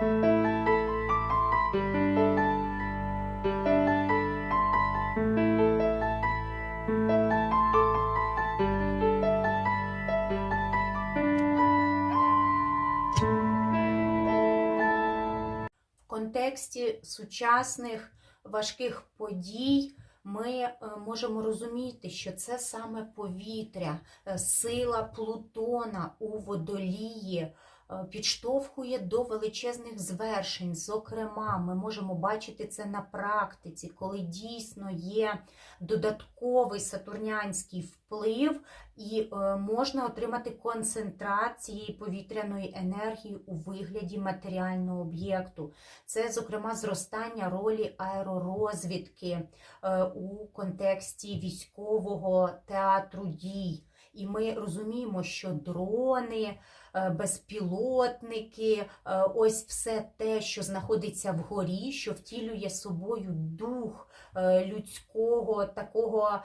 Контексті сучасних важких подій ми е, можемо розуміти, що це саме повітря, е, сила Плутона у водолії підштовхує до величезних звершень. Зокрема, ми можемо бачити це на практиці, коли дійсно є додатковий сатурнянський вплив, і е, можна отримати концентрат повітряної енергії у вигляді матеріального об'єкту. Це, зокрема, зростання ролі аеророзвідки е, у контексті військового театру дій. І ми розуміємо, що дрони, е, безпілотники, е, ось все те, що знаходиться вгорі, що втілює собою дух е, людського такого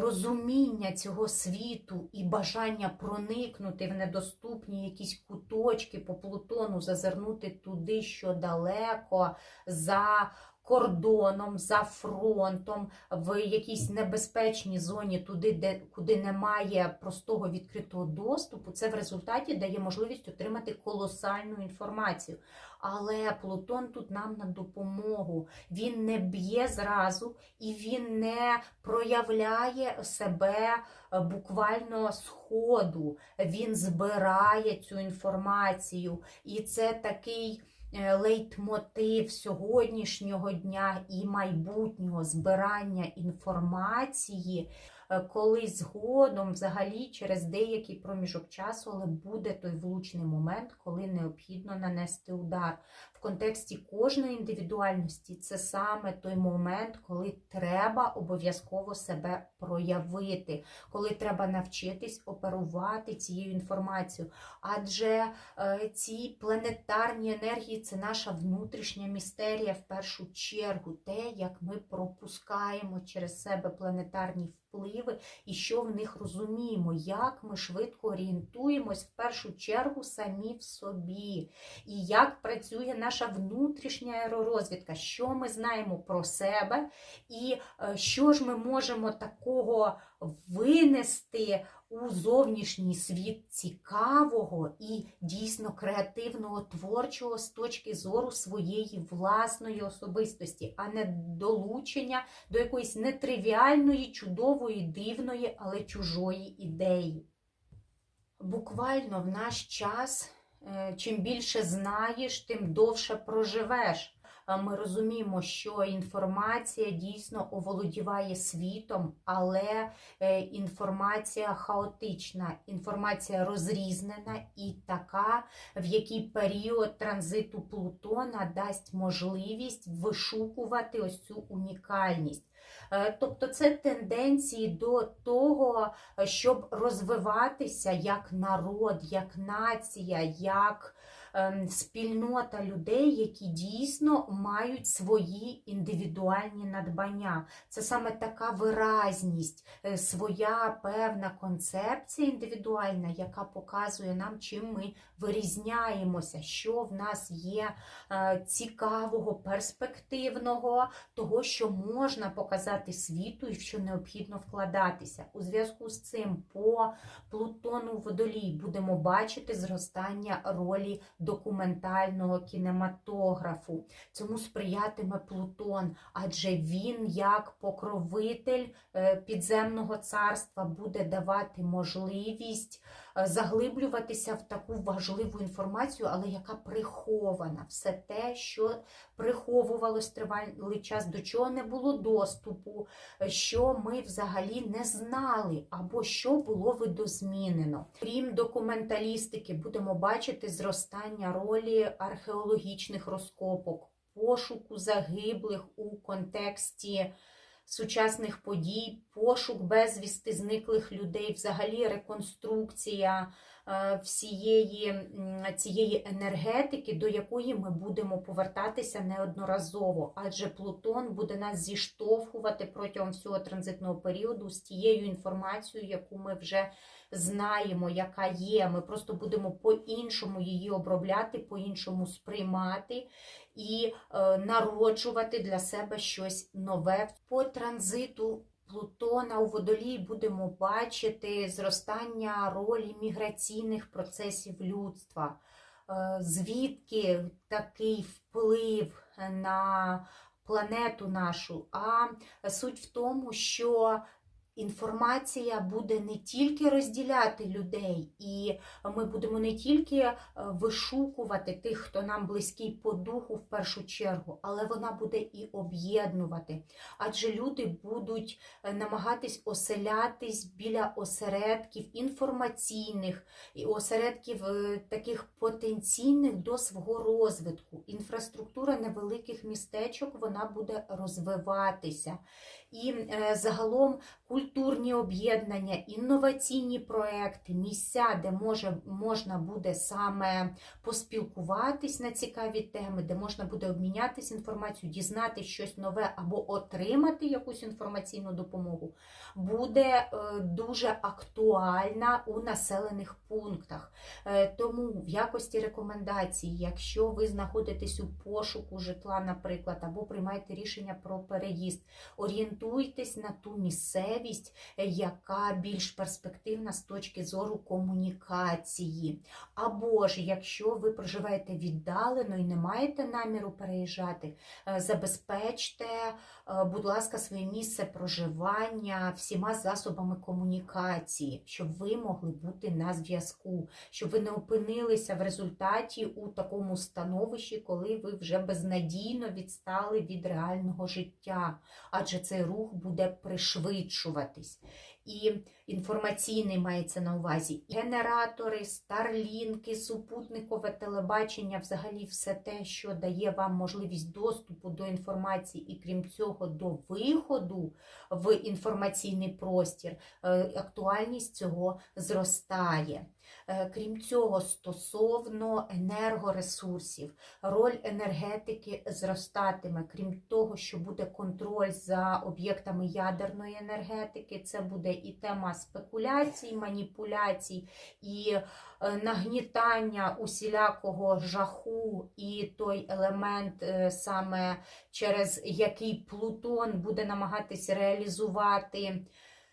розуміння цього світу і бажання проникнути в недоступні якісь куточки по Плутону, зазирнути туди, що далеко за кордоном, за фронтом, в якійсь небезпечній зоні, туди, де куди немає простого відкритого доступу, це в результаті дає можливість отримати колосальну інформацію. Але Плутон тут нам на допомогу. Він не б'є зразу і він не проявляє себе е, буквально з ходу. Він збирає цю інформацію. І це такий лейтмотив сьогоднішнього дня і майбутнього збирання інформації, е, коли згодом, взагалі, через деякий проміжок часу, але буде той влучний момент, коли необхідно нанести удар. В контексті кожної індивідуальності це саме той момент, коли треба обов'язково себе проявити, коли треба навчитись оперувати цією інформацією. Адже е, ці планетарні енергії це наша внутрішня містерія в першу чергу, те, як ми пропускаємо через себе планетарні впливи і що в них розуміємо, як ми швидко орієнтуємось в першу чергу самі в собі, і як працює наша внутрішня аеророзвідка, що ми знаємо про себе, і е, що ж ми можемо такого винести у зовнішній світ цікавого і дійсно креативного, творчого з точки зору своєї власної особистості, а не долучення до якоїсь нетривіальної, чудової, дивної, але чужої ідеї. Буквально в наш час, е, чим більше знаєш, тим довше проживеш. Е, Ми розуміємо, що інформація дійсно оволодіває світом, але е, інформація хаотична, інформація розрізнена і така, в який період транзиту Плутона дасть можливість вишукувати ось цю унікальність. Е, Тобто це тенденції до того, щоб розвиватися як народ, як нація, як спільнота людей, які дійсно мають свої індивідуальні надбання. Це саме така виразність, е, своя певна концепція індивідуальна, яка показує нам, чим ми вирізняємося, що в нас є е, цікавого, перспективного, того, що можна показати світу і в що необхідно вкладатися. У зв'язку з цим по Плутону водолій будемо бачити зростання ролі документального кінематографу. Цьому сприятиме Плутон, адже він, як покровитель е, підземного царства, буде давати можливість заглиблюватися в таку важливу інформацію, але яка прихована. Все те, що приховувалось тривалий час, до чого не було доступу, е, що ми взагалі не знали, або що було видозмінено. Крім документалістики, будемо бачити зростання ролі археологічних розкопок, пошуку загиблих у контексті сучасних подій, пошук безвісти зниклих людей, взагалі реконструкція е, всієї цієї енергетики, до якої ми будемо повертатися неодноразово, адже Плутон буде нас зіштовхувати протягом всього транзитного періоду з тією інформацією, яку ми вже знаємо, яка є. Ми просто будемо по-іншому її обробляти, по-іншому сприймати і е, народжувати для себе щось нове. По транзиту Плутона у водолії будемо бачити зростання ролі міграційних процесів людства. Е, Звідки такий вплив на планету нашу? А суть в тому, що інформація буде не тільки розділяти людей, і ми будемо не тільки е, вишукувати тих, хто нам близький по духу в першу чергу, але вона буде і об'єднувати. Адже люди будуть е, намагатись оселятись біля осередків інформаційних і осередків е, таких потенційних до свого розвитку. Інфраструктура невеликих містечок вона буде розвиватися. І е, загалом культурні об'єднання, інноваційні проекти, місця, де може, можна буде саме поспілкуватись на цікаві теми, де можна буде обмінятися інформацією, дізнатися щось нове або отримати якусь інформаційну допомогу, буде е, дуже актуальна у населених пунктах. Е, Тому в якості рекомендацій, якщо ви знаходитесь у пошуку житла, наприклад, або приймаєте рішення про переїзд, орієнтуйтесь на ту місцевість, е, яка більш перспективна з точки зору комунікації. Або ж, якщо ви проживаєте віддалено і не маєте наміру переїжджати, е, забезпечте, е, будь ласка, своє місце проживання всіма засобами комунікації, щоб ви могли бути на зв'язку, щоб ви не опинилися в результаті у такому становищі, коли ви вже безнадійно відстали від реального життя, адже цей рух буде пришвидшуватись. І інформаційний мається на увазі генератори, старлінки, супутникове телебачення, взагалі все те, що дає вам можливість доступу до інформації, і крім цього, до виходу в інформаційний простір, е, актуальність цього зростає. Е, Крім цього, стосовно енергоресурсів, роль енергетики зростатиме. Крім того, що буде контроль за об'єктами ядерної енергетики, це буде і тема спекуляцій, маніпуляцій, і е, нагнітання усілякого жаху, і той елемент, е, саме через який Плутон буде намагатись реалізувати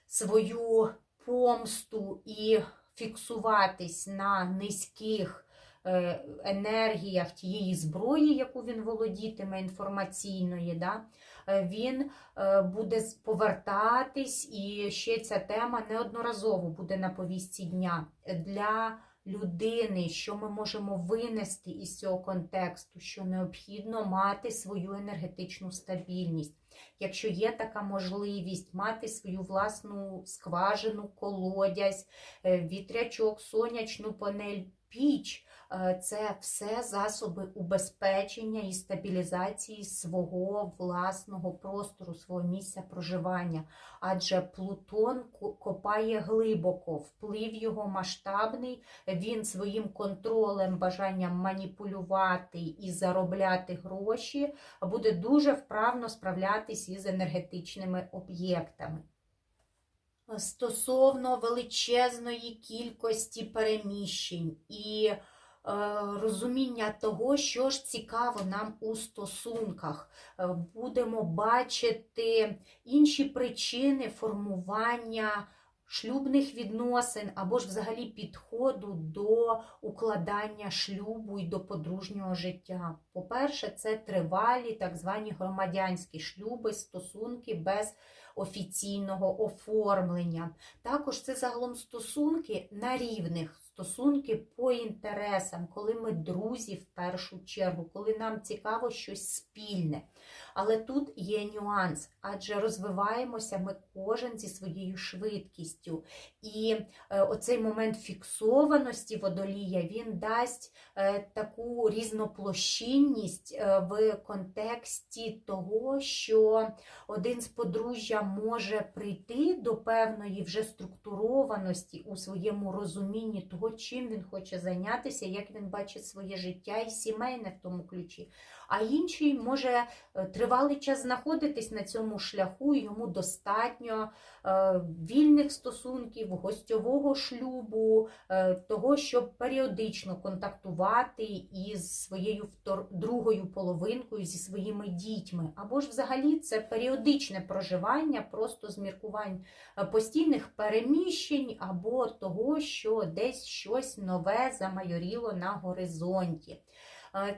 свою помсту і фіксуватись на низьких е, енергіях тієї зброї, яку він володітиме інформаційної, да, е, він е, буде повертатись, і ще ця тема неодноразово буде на повістці дня. Для людини, що ми можемо винести із цього контексту, що необхідно мати свою енергетичну стабільність. Якщо є така можливість мати свою власну скважину, колодязь, е, вітрячок, сонячну панель, піч. Е, Це все засоби убезпечення і стабілізації свого власного простору, свого місця проживання. Адже Плутон копає глибоко, вплив його масштабний, він своїм контролем, бажанням маніпулювати і заробляти гроші буде дуже вправно справлятись із енергетичними об'єктами. Стосовно величезної кількості переміщень і розуміння того, що ж цікаво нам у стосунках, Е, будемо бачити інші причини формування шлюбних відносин або ж взагалі підходу до укладання шлюбу і до подружнього життя. По-перше, це тривалі так звані громадянські шлюби, стосунки без офіційного оформлення. Також це загалом стосунки на рівних, стосунки по інтересам, коли ми друзі в першу чергу, коли нам цікаво щось спільне. Але тут є нюанс, адже розвиваємося ми кожен зі своєю швидкістю. І е, оцей момент фіксованості водолія він дасть е, таку різноплощинність е, в контексті того, що один з подружжя може прийти до певної вже структурованості у своєму розумінні того, чим він хоче зайнятися, як він бачить своє життя і сімейне в тому ключі. А інший може е, тривалий час знаходитись на цьому шляху, йому достатньо е, вільних стосунків, гостьового шлюбу, е, того, щоб періодично контактувати із своєю другою половинкою, зі своїми дітьми. Або ж взагалі це періодичне проживання, просто з міркувань е, постійних переміщень, або того, що десь щось нове замайоріло на горизонті.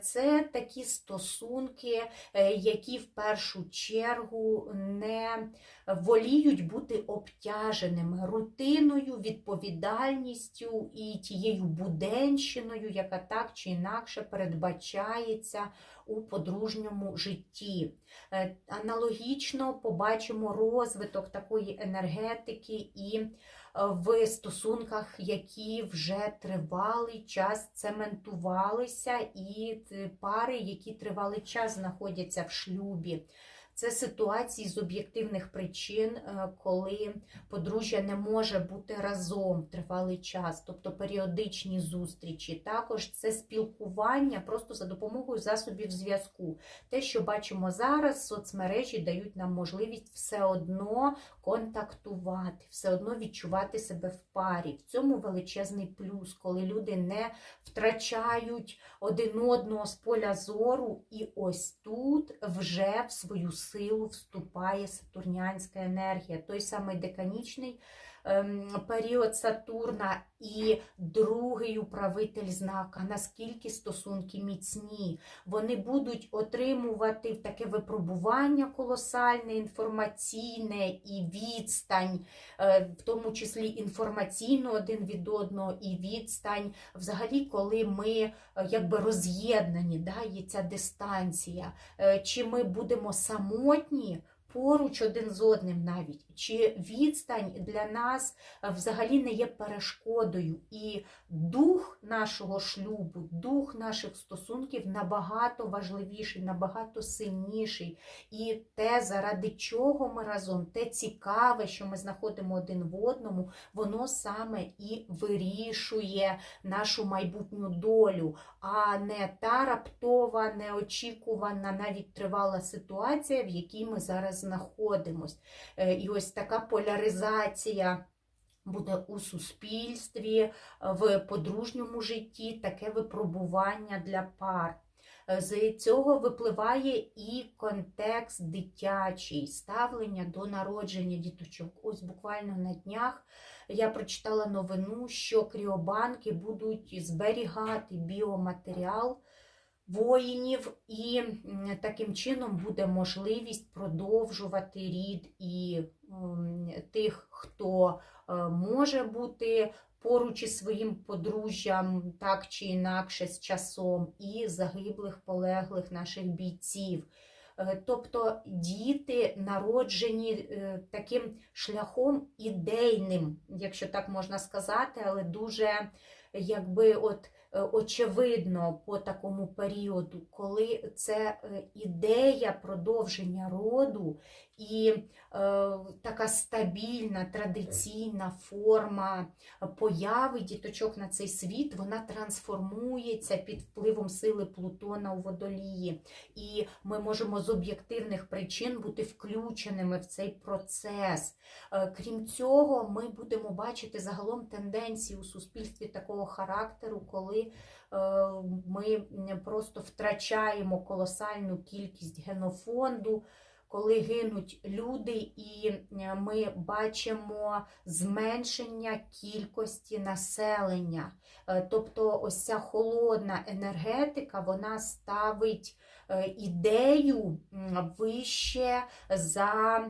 Це такі стосунки, е, які в першу чергу не воліють бути обтяженими рутиною, відповідальністю і тією буденщиною, яка так чи інакше передбачається у подружньому житті. Е, Аналогічно побачимо розвиток такої енергетики і в стосунках, які вже тривалий час цементувалися, і пари, які тривалий час знаходяться в шлюбі. Це ситуації з об'єктивних причин, е, коли подружжя не може бути разом тривалий час, тобто періодичні зустрічі. Також це спілкування просто за допомогою засобів зв'язку. Те, що бачимо зараз, соцмережі дають нам можливість все одно контактувати, все одно відчувати себе в парі. В цьому величезний плюс, коли люди не втрачають один одного з поля зору, і ось тут вже в свою силу вступає сатурнянська енергія, той самий деканічний період Сатурна і другий управитель знака, наскільки стосунки міцні. Вони будуть отримувати таке випробування колосальне, інформаційне і відстань, е, в тому числі інформаційно один від одного, і відстань, взагалі, коли ми е, якби роз'єднані, да, є ця дистанція, Е, чи ми будемо самотні. Поруч один з одним навіть, чи відстань для нас е, взагалі не є перешкодою, і дух нашого шлюбу, дух наших стосунків набагато важливіший, набагато сильніший. І те, заради чого ми разом, те цікаве, що ми знаходимо один в одному, воно саме і вирішує нашу майбутню долю, а не та раптова, неочікувана, навіть тривала ситуація, в якій ми зараз знаходимось. Е, І ось така поляризація. Буде у суспільстві, е, в подружньому житті таке випробування для пар. Е, З цього випливає і контекст дитячий, ставлення до народження діточок. Ось буквально на днях я прочитала новину, що кріобанки будуть зберігати біоматеріал воїнів, і таким чином буде можливість продовжувати рід і тих, хто е, може бути поруч із своїм подружжям, так чи інакше з часом, і загиблих, полеглих наших бійців. Е, Тобто діти народжені е, таким шляхом ідейним, якщо так можна сказати, але дуже якби от очевидно по такому періоду, коли це е, ідея продовження роду і е, така стабільна традиційна форма появи діточок на цей світ, вона трансформується під впливом сили Плутона у водолії. І ми можемо з об'єктивних причин бути включеними в цей процес. Е, Крім цього, ми будемо бачити загалом тенденції у суспільстві такого характеру, коли е, ми просто втрачаємо колосальну кількість генофонду. Коли гинуть люди, і е, ми бачимо зменшення кількості населення. Е, Тобто, ось ця холодна енергетика вона ставить е, ідею вище за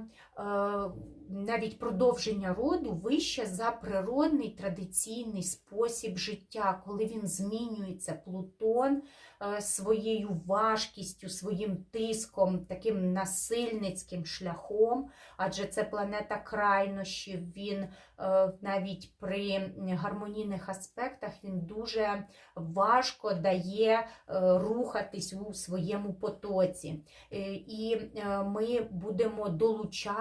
навіть продовження роду вище за природний традиційний спосіб життя, коли він змінюється Плутон е, своєю важкістю, своїм тиском, таким насильницьким шляхом, адже це планета крайнощів, він е, навіть при гармонійних аспектах він дуже важко дає е, рухатись у своєму потоці. Е, І е, ми будемо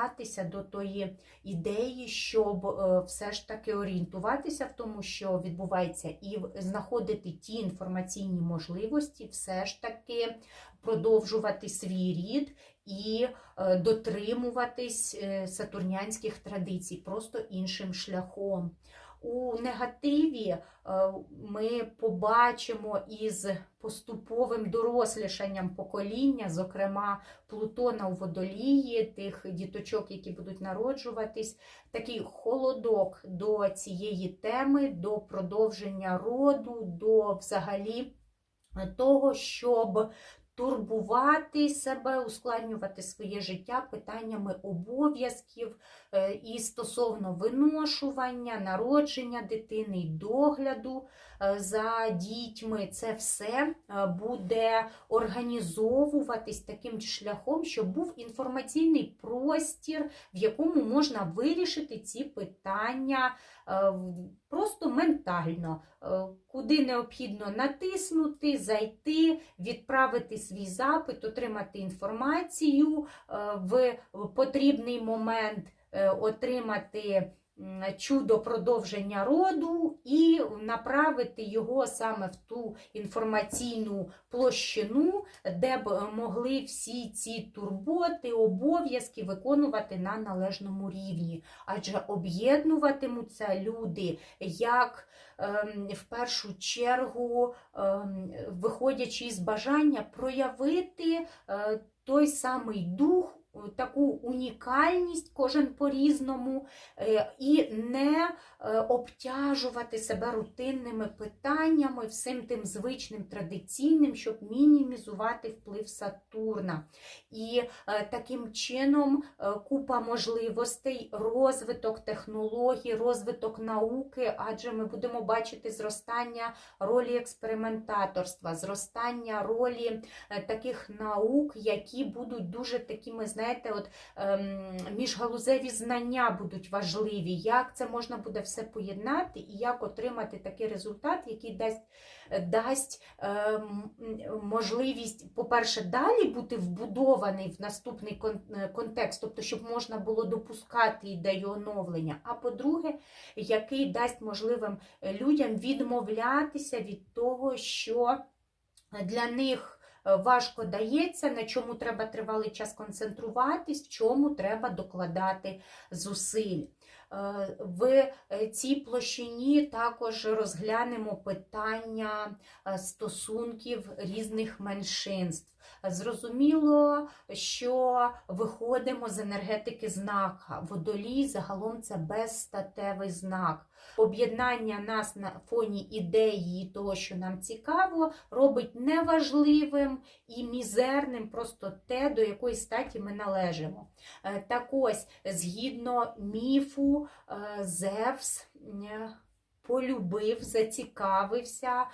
долучатися до тої ідеї, щоб е, все ж таки орієнтуватися в тому, що відбувається, і знаходити ті інформаційні можливості, все ж таки продовжувати свій рід і е, дотримуватись е, сатурнянських традицій, просто іншим шляхом. У негативі е, ми побачимо із поступовим дорослішанням покоління, зокрема Плутона у водолії, тих діточок, які будуть народжуватись, такий холодок до цієї теми, до продовження роду, до взагалі того, щоб турбувати себе, ускладнювати своє життя питаннями обов'язків і стосовно виношування, народження дитини, й догляду е, за дітьми, це все е, буде організовуватись таким шляхом, щоб був інформаційний простір, в якому можна вирішити ці питання е, просто ментально, е, куди необхідно натиснути, зайти, відправити свій запит, отримати інформацію е, в потрібний момент, е, отримати чудо продовження роду і направити його саме в ту інформаційну площину, де б могли всі ці турботи, обов'язки виконувати на належному рівні. Адже об'єднуватимуться люди як ем, в першу чергу, ем, виходячи з бажання проявити е, той самий дух. Таку унікальність кожен по-різному, е, і не е, обтяжувати себе рутинними питаннями, всім тим звичним традиційним, щоб мінімізувати вплив Сатурна. І е, таким чином е, купа можливостей, розвиток технологій, розвиток науки, адже ми будемо бачити зростання ролі експериментаторства, зростання ролі е, таких наук, які будуть дуже такими, знаєте, от ем, міжгалузеві знання будуть важливі, як це можна буде все поєднати і як отримати такий результат, який дасть, дасть ем, можливість, по-перше, далі бути вбудований в наступний е, контекст, тобто, щоб можна було допускати ідею оновлення. А по-друге, який дасть можливим людям відмовлятися від того, що для них важко дається, на чому треба тривалий час концентруватись, в чому треба докладати зусиль. Е, В е, цій площині також розглянемо питання е, стосунків різних меншинств. Зрозуміло, що виходимо з енергетики знака. Водолій загалом це безстатевий знак. Об'єднання нас на фоні ідеї того, що нам цікаво, робить неважливим і мізерним просто те, до якої статі ми належимо. Е, Так ось, згідно міфу, е, Зевс е, полюбив, зацікавився е,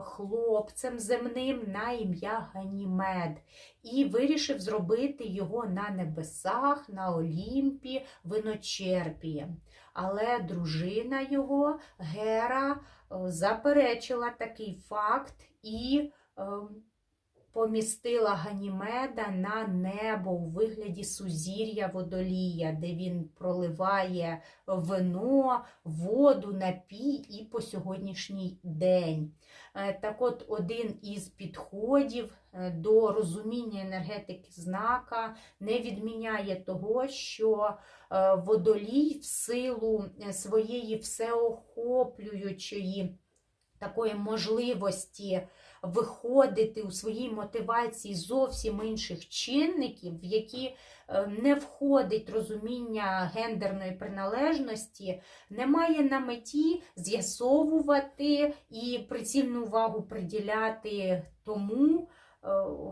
хлопцем земним на ім'я Ганімед і вирішив зробити його на небесах, на Олімпі, виночерпієм. Але дружина його, Гера, е, заперечила такий факт і е, помістила Ганімеда на небо у вигляді сузір'я водолія, де він проливає вино, воду, напій і по сьогоднішній день. Е, Так от, один із підходів е, до розуміння енергетики знака не відміняє того, що е, водолій в силу своєї всеохоплюючої такої можливості виходити у своїй мотивації зовсім інших чинників, в які е, не входить розуміння гендерної приналежності, не має на меті з'ясовувати і прицільну увагу приділяти тому,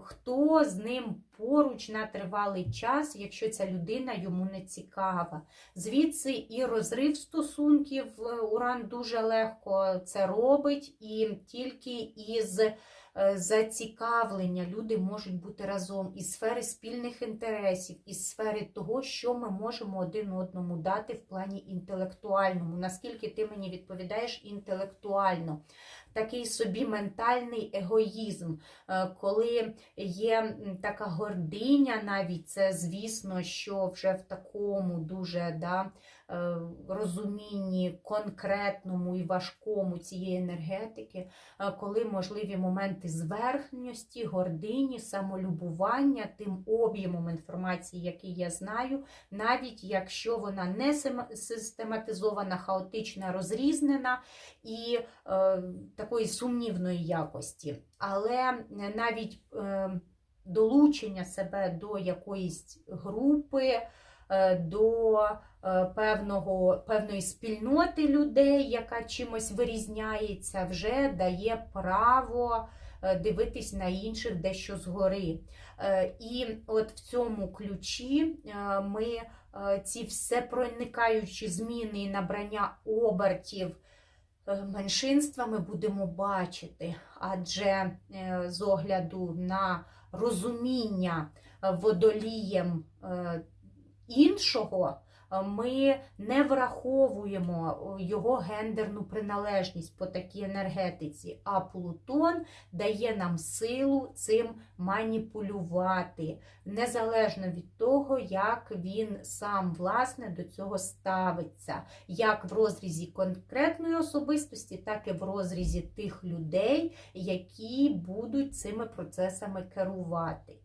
хто з ним поруч на тривалий час, якщо ця людина йому не цікава. Звідси і розрив стосунків е, Уран дуже легко це робить, і тільки із е, зацікавлення люди можуть бути разом із сфери спільних інтересів, із сфери того, що ми можемо один одному дати в плані інтелектуальному. Наскільки ти мені відповідаєш інтелектуально? Такий собі ментальний егоїзм, е, коли є така гординя, навіть це звісно, що вже в такому дуже да, розумінні конкретному і важкому цієї енергетики, е, коли можливі моменти зверхності, гордині, самолюбування тим об'ємом інформації, який я знаю, навіть якщо вона не систематизована, хаотична, розрізнена і е, такої сумнівної якості. Але навіть е, долучення себе до якоїсь групи, е, до е, певного, певної спільноти людей, яка чимось вирізняється, вже дає право е, дивитись на інших дещо згори. Е, І от в цьому ключі е, ми е, ці всепроникаючі зміни і набрання обертів е, меншинствами будемо бачити, адже е, з огляду на розуміння е, водолієм е, іншого, е, ми не враховуємо його гендерну приналежність по такій енергетиці, а Плутон дає нам силу цим маніпулювати, незалежно від того, як він сам власне до цього ставиться, як в розрізі конкретної особистості, так і в розрізі тих людей, які будуть цими процесами керувати.